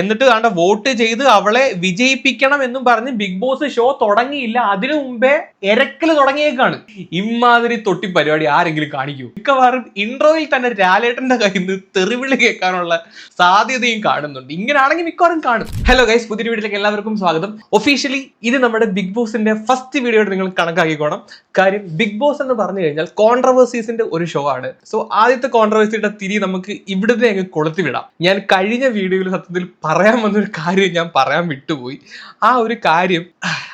എന്നിട്ട് കണ്ട വോട്ട് ചെയ്ത് അവളെ വിജയിപ്പിക്കണം എന്നും പറഞ്ഞ് ബിഗ് ബോസ് ഷോ തുടങ്ങിയില്ല. അതിനു മുമ്പേ എരക്കൽ തുടങ്ങിയേക്കാണ്. ഇമാതിരി തൊട്ടി പരിപാടി ആരെങ്കിലും കാണിക്കൂ. മിക്കവാറും ഇൻട്രോയിൽ തന്നെ രാലേട്ടന്റെ കയ്യിൽ നിന്ന് തെറിവിളി കേൾക്കാനുള്ള സാധ്യതയും കാണുന്നുണ്ട്. ഇങ്ങനെയാണെങ്കിൽ മിക്കവാറും കാണും. ഹലോ ഗൈസ് പുതിയ വീഡിയോയിലേക്ക് എല്ലാവർക്കും സ്വാഗതം. ഒഫീഷ്യലി ഇത് നമ്മുടെ ബിഗ് ബോസിന്റെ ഫസ്റ്റ് വീഡിയോ നിങ്ങൾ കണക്കാക്കിക്കോണം. കാര്യം ബിഗ് ബോസ് എന്ന് പറഞ്ഞു കഴിഞ്ഞാൽ കോൺട്രവേഴ്സീസിന്റെ ഒരു ഷോ ആണ്. സോ ആദ്യത്തെ കോൺട്രവേഴ്സിയുടെ തിരി നമുക്ക് ഇവിടുത്തെ അങ്ങ് കൊളുത്തി വിടാം ഞാൻ കഴിഞ്ഞ വീഡിയോയിൽ സത്യത്തിൽ പറയാൻ വന്നൊരു കാര്യം ഞാൻ പറയാൻ വിട്ടുപോയി. ആ ഒരു കാര്യം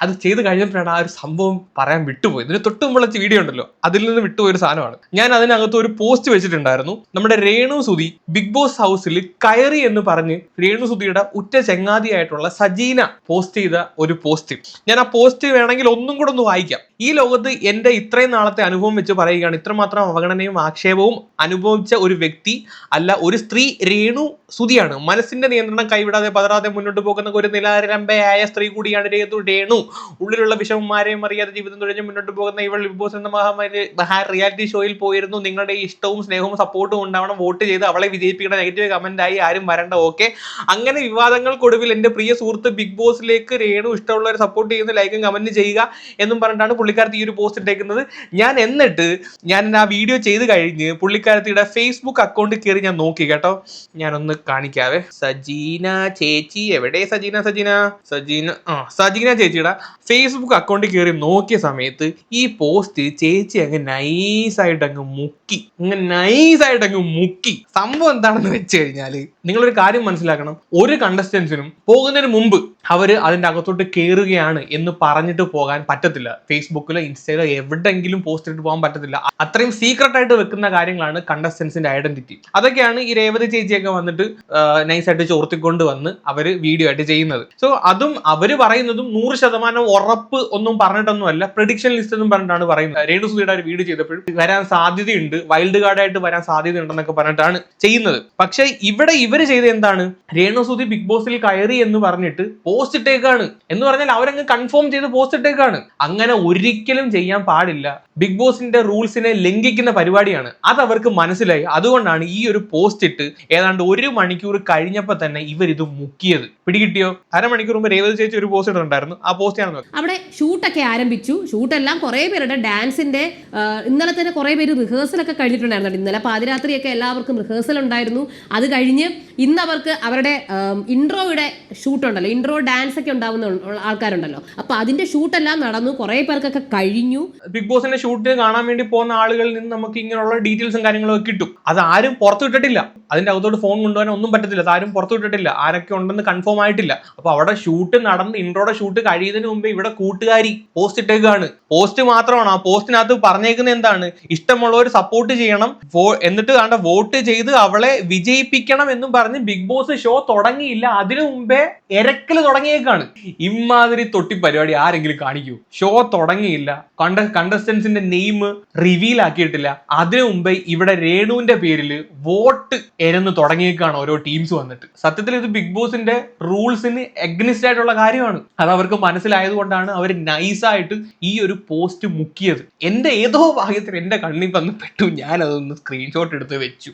അത് ചെയ്ത് കഴിഞ്ഞപ്പോഴാണ് ആ ഒരു സംഭവം പറയാൻ വിട്ടുപോയി ഇതിന് തൊട്ട് മുമ്പുള്ള വീഡിയോ ഉണ്ടല്ലോ. അതിൽ നിന്ന് വിട്ടുപോയൊരു സാധനമാണ്. ഞാൻ അതിനകത്ത് ഒരു പോസ്റ്റ് വെച്ചിട്ടുണ്ടായിരുന്നു. നമ്മുടെ രേണു സുധി ബിഗ് ബോസ് ഹൗസിൽ കയറി എന്ന് പറഞ്ഞ് രേണു സുധിയുടെ ഉറ്റ ചങ്ങാതിയായിട്ടുള്ള സജീന പോസ്റ്റ് ചെയ്ത ഒരു പോസ്റ്റ് ഞാൻ ആ പോസ്റ്റ് വേണമെങ്കിൽ ഒന്നും കൂടെ ഒന്ന് വായിക്കാം. ഈ ലോകത്ത് എന്റെ ഇത്രയും നാളത്തെ അനുഭവം വെച്ച് പറയുകയാണ് ഇത്രമാത്രം അവഗണനയും ആക്ഷേപവും അനുഭവിച്ച ഒരു വ്യക്തി അല്ല ഒരു സ്ത്രീ രേണു സുധിയാണ്. മനസ്സിന്റെ നിയന്ത്രണം കൈവിടാതെ പതറാതെ മുന്നോട്ട് പോകുന്ന ഒരു നിലാരംഭയായ സ്ത്രീ കൂടിയാണ് രേതു രേണു. ഉള്ളിലുള്ള വിഷമന്മാരെയും അറിയാതെ ജീവിതം തുഴഞ്ഞ് മുന്നോട്ട് പോകുന്ന ഇവൾ ബിഗ് ബോസ് എന്ന മഹാമാരി മഹാ റിയാലിറ്റി ഷോയിൽ പോയിരുന്നു. നിങ്ങളുടെ ഇഷ്ടവും സ്നേഹവും സപ്പോർട്ടും ഉണ്ടാവണം. വോട്ട് ചെയ്ത് അവളെ വിജയിപ്പിക്കണം. നെഗറ്റീവ് കമന്റ് ആയി ആരും വരണ്ട. ഓക്കെ അങ്ങനെ വിവാദങ്ങൾക്കൊടുവിൽ എന്റെ പ്രിയ സുഹൃത്ത് ബിഗ് ബോസിലേക്ക് രേണു ഇഷ്ടമുള്ളവരെ സപ്പോർട്ട് ചെയ്യുന്ന. ലൈക്കും കമന്റ് ചെയ്യുക എന്നും പറഞ്ഞിട്ടാണ് പുള്ളിക്കാരത്തി ഈ ഒരു പോസ്റ്റ് ഇട്ടേക്കുന്നത്. ഞാൻ എന്നിട്ട് ഞാൻ ആ വീഡിയോ ചെയ്ത് കഴിഞ്ഞ് പുള്ളിക്കാരത്തിയുടെ ഫേസ്ബുക്ക് അക്കൗണ്ട് കയറി ഞാൻ നോക്കി കേട്ടോ. ഞാനൊന്ന് കാണിക്കാവേ. സജീന ചേച്ചി. എവിടെ സജീന സജീന? സജീന ആ സജീന ചേച്ചിയുടെ ഫേസ്ബുക്ക് അക്കൗണ്ടിൽ കയറി നോക്കിയ സമയത്ത് ഈ പോസ്റ്റ് ചേച്ചി അങ്ങ് നൈസായിട്ട് അങ്ങ് മുക്കി. അങ്ങ് നൈസായിട്ട് അങ്ങ് മുക്കി. സംഭവം എന്താണെന്ന് വെച്ച് കഴിഞ്ഞാൽ നിങ്ങളൊരു കാര്യം മനസ്സിലാക്കണം. ഒരു കണ്ടസ്റ്റൻസിനും പോകുന്നതിന് മുമ്പ് അവർ അതിന്റെ അകത്തോട്ട് കയറുകയാണ് എന്ന് പറഞ്ഞിട്ട് പോകാൻ പറ്റത്തില്ല. ഫേസ്ബുക്കിലോ ഇൻസ്റ്റയിലോ എവിടെയെങ്കിലും പോസ്റ്റ് ഇട്ട് പോകാൻ പറ്റത്തില്ല. അത്രയും സീക്രട്ട് ആയിട്ട് വെക്കുന്ന കാര്യങ്ങളാണ് കണ്ടസ്റ്റൻസിന്റെ ഐഡന്റിറ്റി അതൊക്കെയാണ് ഈ രേവതി ചേച്ചിയൊക്കെ വന്നിട്ട് നൈസായിട്ട് ചോർത്തിക്കൊണ്ട് വന്ന് അവർ വീഡിയോ ആയിട്ട് ചെയ്യുന്നത്. സോ അതും അവർ പറയുന്നതും നൂറ് ശതമാനം ഉറപ്പ് ഒന്നും പറഞ്ഞിട്ടൊന്നും അല്ല പ്രഡിക്ഷൻ ലിസ്റ്റ് എന്നും പറഞ്ഞിട്ടാണ് പറയുന്നത്. രേണു സുധിയുടെ ഒരു വീഡിയോ ചെയ്തപ്പോഴും വരാൻ സാധ്യതയുണ്ട്. വൈൽഡ് കാർഡായിട്ട് വരാൻ സാധ്യതയുണ്ടെന്നൊക്കെ പറഞ്ഞിട്ടാണ് ചെയ്യുന്നത്. പക്ഷേ ഇവിടെ ഇവർ ചെയ്ത് എന്താണ്? രേണു സുധി ബിഗ് ബോസിൽ കയറി എന്ന് പറഞ്ഞിട്ട് പോസ്റ്റ് ഇട്ടേക്കാണ്. എന്ന് പറഞ്ഞാൽ അവരങ്ങ് കൺഫേം ചെയ്ത് പോസ്റ്റ് ഇട്ടേക്കാണ്. അങ്ങനെ ഒരിക്കലും ചെയ്യാൻ പാടില്ല. ബിഗ് ബോസിന്റെ റൂൾസിനെ ലംഘിക്കുന്ന പരിപാടിയാണ്. അത് അവർക്ക് മനസ്സിലായി. അതുകൊണ്ടാണ് ഈ ഒരു പോസ്റ്റ് ഇട്ട് ഏതാണ്ട് ഒരു മണിക്കൂർ കഴിഞ്ഞപ്പോൾ തന്നെ ഇവർ ഇത് മുക്കിയത്. പിടികിട്ടിയോ? അരമണിക്കൂർ മുമ്പ് രേവതി ചേച്ചി ഒരു പോസ്റ്റ് ഇട്ടിട്ടുണ്ടായിരുന്നു. ആ പോസ്റ്റ് ആണ് അവിടെ ഷൂട്ടൊക്കെ ആരംഭിച്ചു. ഷൂട്ടെല്ലാം കുറെ പേരുടെ ഡാൻസിന്റെ ഇന്നലെ തന്നെ കുറെ പേര് റിഹേഴ്സൽ ഒക്കെ കഴിഞ്ഞിട്ടുണ്ടായിരുന്നു ഇന്നലെ പാതിരാത്രിയൊക്കെ എല്ലാവർക്കും റിഹേഴ്സൽ ഉണ്ടായിരുന്നു. അത് കഴിഞ്ഞ് ഇന്ന് അവർക്ക് അവരുടെ ഇൻട്രോയുടെ ഷൂട്ട് ഉണ്ടല്ലോ ഇൻട്രോ ഡാൻസ് ഒക്കെ ഉണ്ടാവുന്ന ആൾക്കാരുണ്ടല്ലോ. അപ്പൊ അതിന്റെ ഷൂട്ടെല്ലാം നടന്നു. കുറെ പേർക്കൊക്കെ കഴിഞ്ഞു. ബിഗ് ബോസിന്റെ ഷൂട്ട് കാണാൻ വേണ്ടി പോകുന്ന ആളുകളിൽ നിന്ന് നമുക്ക് ഇങ്ങനെയുള്ള ഡീറ്റെയിൽസും കാര്യങ്ങളും ഒക്കെ കിട്ടും. അത് ആരും പുറത്തു വിട്ടിട്ടില്ല. അതിന്റെ അകത്തോട്ട് ഫോൺ കൊണ്ടുപോകാൻ ഒന്നും പറ്റത്തില്ല. ആരും പുറത്തു വിട്ടിട്ടില്ല. ആരൊക്കെ ഉണ്ടെന്ന് കൺഫേം ആയിട്ടില്ല. അപ്പൊ അവിടെ ഷൂട്ട് നടന്ന് ഇൻട്രോയുടെ ഷൂട്ട് കഴിയുന്നതിന് മുമ്പ് ഇവിടെ കൂട്ടുകാരി പോസ്റ്റ് ഇട്ടേക്കാണ്. പോസ്റ്റ് മാത്രമാണ്. ആ പോസ്റ്റിനകത്ത് പറഞ്ഞേക്കുന്നത് എന്താണ്? ഇഷ്ടമുള്ളവർ സപ്പോർട്ട് ചെയ്യണം. എന്നിട്ട് കണ്ട വോട്ട് ചെയ്ത് അവളെ വിജയിപ്പിക്കണം എന്നും പറഞ്ഞ് ബിഗ് ബോസ് ഷോ തുടങ്ങിയില്ല. അതിനു മുമ്പേ എരക്കൽ തുടങ്ങിയേക്കാണ്. ഇമാതിരി തൊട്ടി പരിപാടി ആരെങ്കിലും കാണിക്കൂ. ഷോ തുടങ്ങിയില്ല. കണ്ട കണ്ടസ്റ്റൻസിന്റെ നെയിം റിവീൽ ആക്കിയിട്ടില്ല. അതിനു മുമ്പേ ഇവിടെ രേണുവിന്റെ പേരിൽ വോട്ട് എരന്ന് തുടങ്ങിയേക്കാണ് ഓരോ ടീംസ് വന്നിട്ട്. സത്യത്തിൽ ഇത് ബിഗ് ബോസിന്റെ റൂൾസിന് എഗ്നിസ്റ്റ് ആയിട്ടുള്ള കാര്യമാണ്. അത് അവർക്ക് മനസ്സിലായത് കൊണ്ടാണ് അവർ നൈസായിട്ട് ഈ ഒരു പോസ്റ്റ് മുക്കിയത്. എന്റെ ഏതോ ഭാഗ്യത്തിൽ എന്റെ കണ്ണിൽ വന്ന് പെട്ടു. ഞാൻ അതൊന്ന് സ്ക്രീൻഷോട്ട് എടുത്ത് വെച്ചു.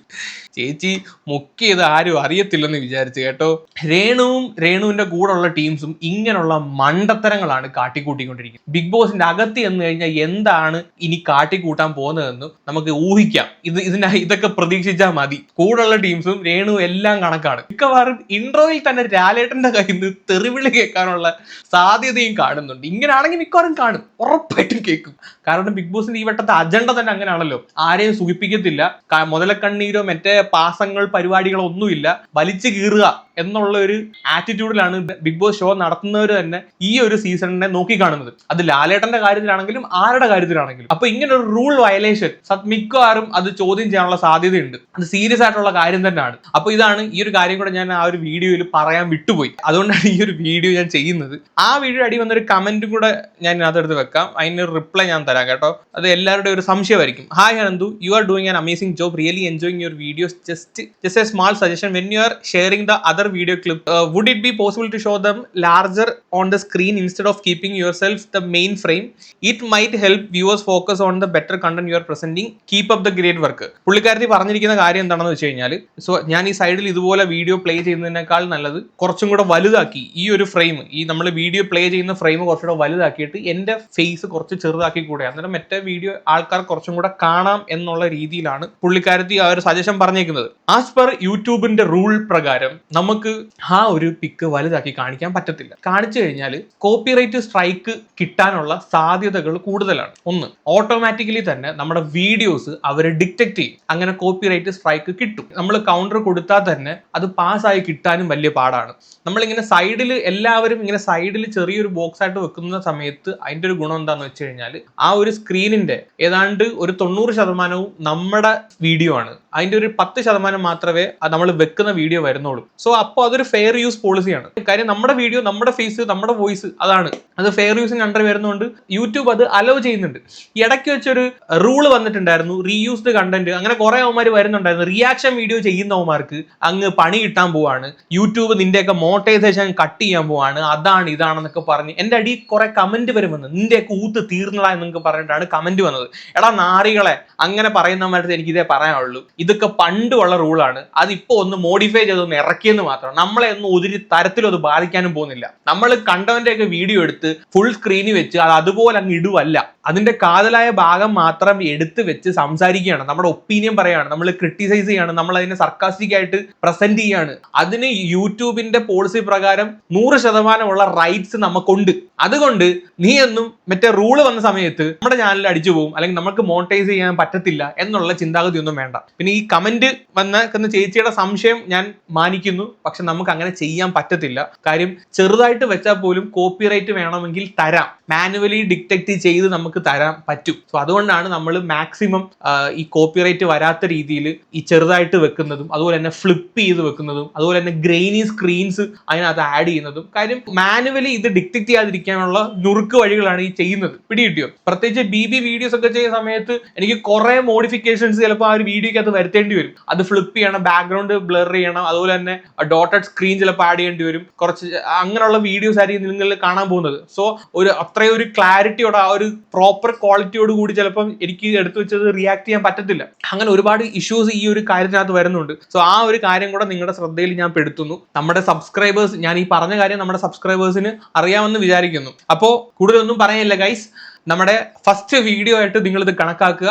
ചേച്ചി മുക്കിയത് ആരും അറിയത്തില്ലെന്ന് വിചാരിച്ചു കേട്ടോ. രേണുവും രേണുവിന്റെ കൂടെയുള്ള ടീംസും ഇങ്ങനെയുള്ള മണ്ടത്തരങ്ങളാണ് കാട്ടിക്കൂട്ടിക്കൊണ്ടിരിക്കുന്നത്. ബിഗ് ബോസിന്റെ അകത്ത് എന്ന് കഴിഞ്ഞാൽ എന്താണ് ഇനി കാട്ടിക്കൂട്ടാൻ പോകുന്നതെന്ന് നമുക്ക് ഊഹിക്കാം. ഇത് ഇതിന ഇതൊക്കെ പ്രതീക്ഷിച്ചാൽ മതി. കൂടെയുള്ള ടീംസും രേണു എല്ലാം കണക്കാണ്. മിക്കവാറും ഇൻട്രോയിൽ തന്നെ രാലേട്ടന്റെ കയ്യിൽ നിന്ന് തെറിവിളി കേൾക്കാനുള്ള സാധ്യതയും കാണുന്നുണ്ട്. ഇങ്ങനെയാണെങ്കിൽ മിക്കവാറും കാണും. ഉറപ്പായിട്ടും കേൾക്കും. കാരണം ബിഗ് ബോസിന്റെ ഈ വട്ടത്തെ അജണ്ട തന്നെ അങ്ങനെയാണല്ലോ. ആരെയും സുഖിപ്പിക്കത്തില്ല. മുതലക്കണ്ണീരോ മറ്റേ പാസങ്ങൾ പരിപാടികളോ ഒന്നുമില്ല. വലിച്ചു കീറുക എന്നുള്ള ഒരു ആറ്റിറ്റ്യൂഡിലാണ് ബിഗ് ബോസ് ഷോ നടത്തുന്നവർ തന്നെ ഈ ഒരു സീസണിനെ നോക്കിക്കാണുന്നത്. അത് ലാലേട്ടന്റെ കാര്യത്തിലാണെങ്കിലും ആരുടെ കാര്യത്തിലാണെങ്കിലും. അപ്പൊ ഇങ്ങനെ ഒരു റൂൾ വയലേഷൻ മിക്കവാറും അത് ചോദ്യം ചെയ്യാനുള്ള സാധ്യതയുണ്ട്. അത് സീരിയസ് ആയിട്ടുള്ള കാര്യം തന്നെയാണ്. അപ്പൊ ഇതാണ് ഈ ഒരു കാര്യം കൂടെ ഞാൻ ആ ഒരു വീഡിയോയിൽ പറയാൻ വിട്ടുപോയി. അതുകൊണ്ടാണ് ഈ ഒരു വീഡിയോ ഞാൻ ചെയ്യുന്നത്. ആ വീഡിയോ അടി വന്നൊരു കമന്റും കൂടെ ഞാൻ അതിനകത്ത് വെക്കാം. അതിന് റിപ്ലൈ ഞാൻ തരാം കേട്ടോ. അത് എല്ലാവരുടെയും ഒരു സംശയമായിരിക്കും. Hi Hananthu you are doing an amazing job really enjoying your videos just just a small suggestion question when you are sharing the other video clip uh, would it be possible to show them larger on the screen instead of keeping yourself the main frame it might help viewers focus on the better content you are presenting keep up the great work പുള്ളിക്കാരത്തി പറഞ്ഞിരിക്കുന്ന കാര്യം എന്താണെന്ന് വെച്ച് കഴിഞ്ഞാൽ so ഞാൻ ഈ സൈഡിൽ ഇതുപോലെ വീഡിയോ പ്ലേ ചെയ്യുന്നതിനേക്കാൾ നല്ലത് കുറച്ചും കൂടെ വലുതാക്കി ഈ ഒരു ഫ്രെയിം ഈ നമ്മൾ വീഡിയോ പ്ലേ ചെയ്യുന്ന ഫ്രെയിം കുറച്ചുകൂടെ വലുതാക്കിയിട്ട് എന്റെ ഫേസ് കുറച്ച് ചെറുതാക്കി കൂടെ അന്നേരം മറ്റേ വീഡിയോ ആൾക്കാർ കുറച്ചും കൂടെ കാണാം എന്നുള്ള രീതിയിലാണ് പുള്ളിക്കാരത്തി ആ ഒരു സജഷൻ പറഞ്ഞേക്കുന്നത് ആസ് പെർ യൂട്യൂബിന്റെ റൂൾ പ്രകാരം നമുക്ക് ആ ഒരു പിക്ക് വലുതാക്കി കാണിക്കാൻ പറ്റത്തില്ല. കാണിച്ചു കഴിഞ്ഞാൽ കോപ്പിറൈറ്റ് സ്ട്രൈക്ക് കിട്ടാനുള്ള സാധ്യതകൾ കൂടുതലാണ്. ഒന്ന് ഓട്ടോമാറ്റിക്കലി തന്നെ നമ്മുടെ വീഡിയോസ് അവർ ഡിറ്റക്ട് ചെയ്യും. അങ്ങനെ കോപ്പിറൈറ്റ് സ്ട്രൈക്ക് കിട്ടും. നമ്മൾ കൗണ്ടർ കൊടുത്താൽ തന്നെ അത് പാസ്സായി കിട്ടാനും വലിയ പാടാണ്. നമ്മളിങ്ങനെ സൈഡിൽ എല്ലാവരും ഇങ്ങനെ സൈഡിൽ ചെറിയൊരു ബോക്സ് ആയിട്ട് വെക്കുന്ന സമയത്ത് അതിന്റെ ഒരു ഗുണം എന്താണെന്ന് വെച്ച് കഴിഞ്ഞാൽ ആ ഒരു സ്ക്രീനിന്റെ ഏതാണ്ട് ഒരു തൊണ്ണൂറ് ശതമാനവും നമ്മുടെ വീഡിയോ ആണ്. അതിന്റെ ഒരു പത്ത് ശതമാനം മാത്രമേ നമ്മൾ വെക്കുന്ന വീഡിയോ വരുന്നുള്ളൂ. സോ അപ്പോൾ അതൊരു ഫെയർ യൂസ് പോളിസിയാണ് കാര്യം നമ്മുടെ വീഡിയോ നമ്മുടെ ഫേസ് നമ്മുടെ വോയിസ് അതാണ്. അത് ഫെയർ യൂസിന് അണ്ടർ വരുന്നതുകൊണ്ട് യൂട്യൂബ് അത് അലോ ചെയ്യുന്നുണ്ട്. ഇടയ്ക്ക് വെച്ചൊരു റൂൾ വന്നിട്ടുണ്ടായിരുന്നു. റീയൂസ്ഡ് കണ്ടന്റ് അങ്ങനെ കുറെ അവന്മാർ വരുന്നുണ്ടായിരുന്നു. റിയാക്ഷൻ വീഡിയോ ചെയ്യുന്നവന്മാർക്ക് അങ്ങ് പണി കിട്ടാൻ പോവാണ്. യൂട്യൂബ് നിന്റെയൊക്കെ മോട്ടൈസേഷൻ കട്ട് ചെയ്യാൻ പോവാണ്. അതാണ് ഇതാണെന്നൊക്കെ പറഞ്ഞ് എന്റെ അടി കുറെ കമന്റ് വരും വന്ന്. നിന്റെയൊക്കെ ഊത്ത് തീർന്നടാ എന്നൊക്കെ പറഞ്ഞിട്ടാണ് കമന്റ് വന്നത്. എടാ നാറികളെ അങ്ങനെ പറയുന്നവന്മാരുടെ എനിക്ക് ഇതേ പറയാനുള്ളൂ. ഇതൊക്കെ പണ്ടുള്ള റൂളാണ് അതിപ്പോ ഒന്ന് മോഡിഫൈ ചെയ്തൊന്ന് ഇറക്കിയെന്ന് മാത്രം. നമ്മളെ ഒന്നും ഒരു തരത്തിലും അത് ബാധിക്കാനും പോകുന്നില്ല. നമ്മൾ കണ്ടവന്റെ ഒക്കെ വീഡിയോ എടുത്ത് ഫുൾ സ്ക്രീനിൽ വെച്ച് അത് അതുപോലെ അങ്ങ് ഇടുവല്ല. അതിന്റെ കാതലായ ഭാഗം മാത്രം എടുത്ത് വെച്ച് സംസാരിക്കുകയാണ്. നമ്മുടെ ഒപ്പീനിയൻ പറയുകയാണ് നമ്മൾ ക്രിട്ടിസൈസ് ചെയ്യാണ്. നമ്മൾ അതിനെ സർക്കാസ്റ്റിക് ആയിട്ട് പ്രസന്റ് ചെയ്യാണ്. അതിന് യൂട്യൂബിന്റെ പോളിസി പ്രകാരം നൂറ് ശതമാനമുള്ള റൈറ്റ്സ് നമുക്കുണ്ട്. അതുകൊണ്ട് നീ എന്നും മറ്റേ റൂൾ വന്ന സമയത്ത് നമ്മുടെ ചാനലിൽ അടിച്ചു പോകും അല്ലെങ്കിൽ നമുക്ക് മോണിറ്റൈസ് ചെയ്യാൻ പറ്റത്തില്ല എന്നുള്ള ചിന്താഗതി ഒന്നും വേണ്ട. പിന്നെ ഈ കമന്റ് വന്ന ചേച്ചിയുടെ സംശയം ഞാൻ മാനിക്കുന്നു. പക്ഷെ നമുക്ക് അങ്ങനെ ചെയ്യാൻ പറ്റത്തില്ല. കാര്യം ചെറുതായിട്ട് വെച്ചാൽ പോലും കോപ്പിറൈറ്റ് വേണമെങ്കിൽ തരാം. മാനുവലി ഡിറ്റക്ട് ചെയ്ത് നമുക്ക് തരാൻ പറ്റും. സോ അതുകൊണ്ടാണ് നമ്മൾ മാക്സിമം ഈ കോപ്പിറൈറ്റ് വരാത്ത രീതിയിൽ ഈ ചെറുതായിട്ട് വെക്കുന്നതും അതുപോലെ തന്നെ ഫ്ലിപ്പ് ചെയ്ത് വെക്കുന്നതും അതുപോലെ തന്നെ ഗ്രെയിനി സ്ക്രീൻസ് അതിനകത്ത് ആഡ് ചെയ്യുന്നതും. കാര്യം മാനുവലി ഇത് ഡിക്റ്റിക്ട് ചെയ്യാതിരിക്കാനുള്ള നുറുക്ക് വഴികളാണ് ഈ ചെയ്യുന്നത്. പിടികിട്ടിയോ? പ്രത്യേകിച്ച് ബി ബി വീഡിയോസ് ഒക്കെ ചെയ്യുന്ന സമയത്ത് എനിക്ക് കുറെ മോഡിഫിക്കേഷൻസ് ചിലപ്പോൾ ആ ഒരു വീഡിയോക്കകത്ത് വരുത്തേണ്ടി വരും. അത് ഫ്ലിപ്പ് ചെയ്യണം ബാക്ക്ഗ്രൗണ്ട് ബ്ലർ ചെയ്യണം അതുപോലെ തന്നെ ഡോട്ടഡ് സ്ക്രീൻ ചിലപ്പോൾ ആഡ് ചെയ്യേണ്ടി വരും. കുറച്ച് അങ്ങനെയുള്ള വീഡിയോസ് ആയിരിക്കും നിങ്ങൾ കാണാൻ പോകുന്നത്. സോ ഒരു അത്രയും ഒരു ക്ലാരിറ്റിയോടെ ആ ഒരു പ്രോപ്പർ ക്വാളിറ്റിയോട് കൂടി ചിലപ്പം എനിക്ക് എടുത്തു വെച്ചത് റിയാക്ട് ചെയ്യാൻ പറ്റത്തില്ല. അങ്ങനെ ഒരുപാട് ഇഷ്യൂസ് ഈ ഒരു കാര്യത്തിനകത്ത് വരുന്നുണ്ട്. സോ ആ ഒരു കാര്യം കൂടെ നിങ്ങളുടെ ശ്രദ്ധയിൽ ഞാൻ പെടുത്തുന്നു. നമ്മുടെ സബ്സ്ക്രൈബേഴ്സ് ഞാൻ ഈ പറഞ്ഞ കാര്യം നമ്മുടെ സബ്സ്ക്രൈബേഴ്സിന് അറിയാമെന്ന് വിചാരിക്കുന്നു. അപ്പോൾ കൂടുതലൊന്നും പറയാനില്ല ഗൈസ് നമ്മുടെ ഫസ്റ്റ് വീഡിയോ ആയിട്ട് നിങ്ങളിത് കണക്കാക്കുക.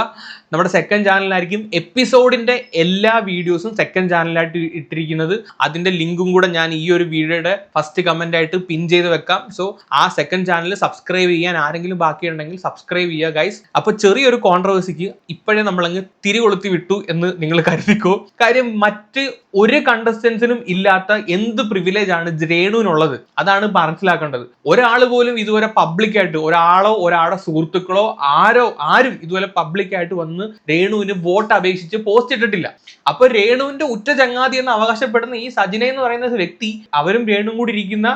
നമ്മുടെ സെക്കൻഡ് ചാനലിലായിരിക്കും എപ്പിസോഡിന്റെ എല്ലാ വീഡിയോസും സെക്കൻഡ് ചാനലായിട്ട് ഇട്ടിരിക്കുന്നത്. അതിന്റെ ലിങ്കും കൂടെ ഞാൻ ഈ ഒരു വീഡിയോയുടെ ഫസ്റ്റ് കമന്റ് ആയിട്ട് പിൻ ചെയ്ത് വെക്കാം. സോ ആ സെക്കൻഡ് ചാനൽ സബ്സ്ക്രൈബ് ചെയ്യാൻ ആരെങ്കിലും ബാക്കിയുണ്ടെങ്കിൽ സബ്സ്ക്രൈബ് ചെയ്യുക ഗൈസ് അപ്പോൾ ചെറിയൊരു കോൺട്രവേഴ്സിക്ക് ഇപ്പോഴേ നമ്മളങ്ങ് തിരികൊളുത്തി വിട്ടു എന്ന് നിങ്ങൾ കരുതിക്കോ? കാര്യം മറ്റ് ഒരു കണ്ടസ്റ്റൻസിനും ഇല്ലാത്ത എന്ത് പ്രിവിലേജ് ആണ് രേണുവിനുള്ളത് അതാണ് മനസ്സിലാക്കേണ്ടത്. ഒരാൾ പോലും ഇതുവരെ പബ്ലിക്കായിട്ട് ഒരാളോ ഒരാളുടെ സുഹൃത്തുക്കളോ ആരോ ആരും ഇതുപോലെ പബ്ലിക്കായിട്ട് വന്ന് രേണുവിന് വോട്ട് അപേക്ഷിച്ച് പോസ്റ്റ് ഇട്ടിട്ടില്ല. അപ്പൊ രേണുവിന്റെ ഉറ്റ ചങ്ങാതി എന്ന് അവകാശപ്പെടുന്ന ഈ സജിന എന്ന് പറയുന്ന വ്യക്തി അവരും രേണുവും കൂടി ഇരിക്കുന്ന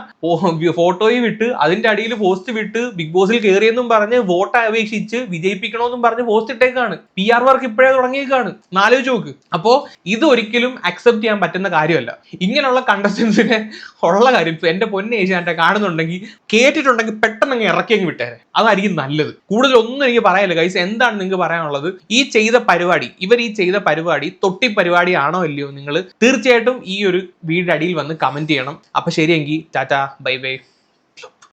ഫോട്ടോയും വിട്ട് അതിന്റെ അടിയിൽ പോസ്റ്റ് വിട്ട് ബിഗ് ബോസിൽ കയറിയെന്നും പറഞ്ഞ് വോട്ട് അപേക്ഷിച്ച് വിജയിപ്പിക്കണമെന്നും പറഞ്ഞ് പോസ്റ്റ് ഇട്ടേക്കാണ്. പി ആർ വർക്ക് ഇപ്പോഴേ തുടങ്ങിയേക്കാണ്. നാലോചിച്ച് നോക്ക്. അപ്പോ ഇത് ഒരിക്കലും അക്സെപ്റ്റ് ചെയ്യാൻ പറ്റുന്ന കാര്യമല്ല. ഇങ്ങനെയുള്ള കണ്ടസ്റ്റൻസിനെ ഉള്ള കാര്യം എന്റെ പൊന്നെ ഏഷ്യാനെ കാണുന്നുണ്ടെങ്കിൽ കേട്ടിട്ടുണ്ടെങ്കിൽ പെട്ടെന്ന് അങ്ങ് ഇറക്കി അങ്ങ് വിട്ടേരെ. അതായിരിക്കും നല്ലത്. കൂടുതൽ ഒന്നും എനിക്ക് പറയാനില്ല ഗൈസ് എന്താണ് നിങ്ങൾക്ക് പറയാനുള്ളത്? ഈ ചെയ്ത പരിപാടി ഇവർ ഈ ചെയ്ത പരിപാടി തൊട്ടി പരിപാടി ആണോ ഇല്ലയോ നിങ്ങൾ തീർച്ചയായിട്ടും ഈ ഒരു വീടിന്റെ അടിയിൽ വന്ന് കമന്റ് ചെയ്യണം. അപ്പൊ ശരിയെങ്കിൽ ടാറ്റ ബൈ ബൈ.